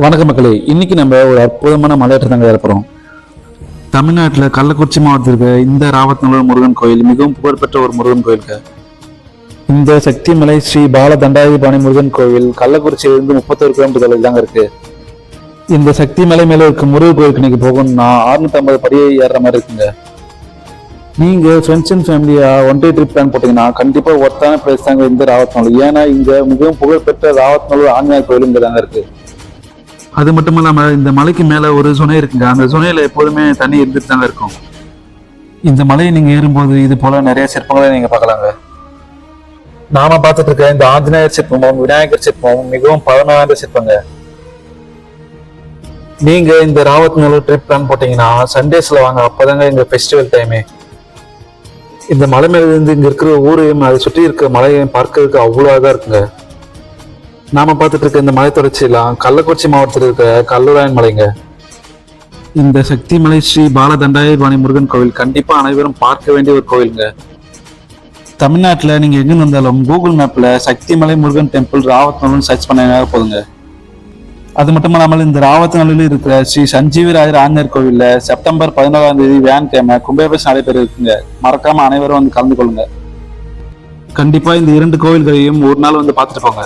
வணக்க மக்களே. இன்னைக்கு நம்ம ஒரு அற்புதமான மலையேற்றம் தாங்க ஏற்படுறோம் தமிழ்நாட்டில் கள்ளக்குறிச்சி மாவட்டத்தில் இருக்க இந்த ராவத்நல்லூர் முருகன் கோயில் மிகவும் புகழ்பெற்ற ஒரு முருகன் கோயிலுங்க இந்த சக்தி மலை ஸ்ரீ பால தண்டாயுதபாணி முருகன் கோவில் கள்ளக்குறிச்சியிலிருந்து முப்பத்தொரு கிலோமீட்டர் தொலைவில் தாங்க இருக்கு. இந்த சக்தி மலை மேலே இருக்க முருகன் கோயிலுக்கு இன்னைக்கு போகணும்னா 650 ஐம்பது படியை ஏறுற மாதிரி இருக்குங்க. நீங்க ஃப்ரெண்ட்ஸ் அண்ட் ஃபேமிலியா ஒன் டே ட்ரிப் பிளான் போட்டீங்கன்னா கண்டிப்பா ஒர்த்தான பிளேஸ் தாங்க இந்த ராவத்நல்லூர் ஏன்னா இங்க மிகவும் புகழ்பெற்ற ராவத்மலூர் ஆஞ்சநேயர் கோயில் இங்க தாங்க இருக்கு. அது மட்டும் இல்லாம இந்த மலைக்கு மேல ஒரு சுனை இருக்குங்க. அந்த சுனையில எப்போதுமே தண்ணி இருந்துட்டு தாங்க இருக்கும். இந்த மலையை நீங்க ஏறும்போது இது போல நிறைய சிற்பங்களை நீங்க பார்க்கலாங்க. நாம பார்த்துட்டு இருக்க இந்த ஆஞ்சநேயர் சிற்பமும் விநாயகர் சிற்பமும் மிகவும் பழமையான சிற்பங்க. நீங்க இந்த ராவத்நல்லூர் ட்ரிப் பிளான் போட்டீங்கன்னா சண்டேஸ்ல வாங்க அப்பதாங்க எங்க ஃபெஸ்டிவல் டைமே இந்த மலை மேல இருந்து இங்க இருக்கிற ஊரையும் அதை சுற்றி இருக்கிற மலையையும் பார்க்கறதுக்கு அவ்வளோ அழகா இருக்குங்க. நாம பார்த்துட்டு இருக்க இந்த மலை தொடர்ச்சியெல்லாம் கள்ளக்குறிச்சி மாவட்டத்தில் இருக்க கல்லூராயன் மலைங்க. இந்த சக்தி மலை ஸ்ரீ பாலதண்டாயுதபாணி முருகன் கோவில் கண்டிப்பா அனைவரும் பார்க்க வேண்டிய ஒரு கோவிலுங்க. தமிழ்நாட்டில் நீங்க எங்க இருந்தாலும் கூகுள் மேப்ல சக்தி மலை முருகன் டெம்பிள் ராவத்நல்லூர்னு சர்ச் பண்ணினா போதுங்க. அது மட்டும் இல்லாமல் இந்த ராவத்நல்லூரில் இருக்கிற ஸ்ரீ சஞ்சீவிராயர் ஆஞ்சநேயர் கோவில்ல செப்டம்பர் பதினோராம் தேதி வேன் கேம கும்பாபிஷேகம் நடைபெற இருக்குங்க மறக்காம அனைவரும் வந்து கலந்து கொள்ளுங்க. கண்டிப்பா இந்த இரண்டு கோவில்களையும் ஒரு நாள் வந்து பார்த்துட்டு போங்க.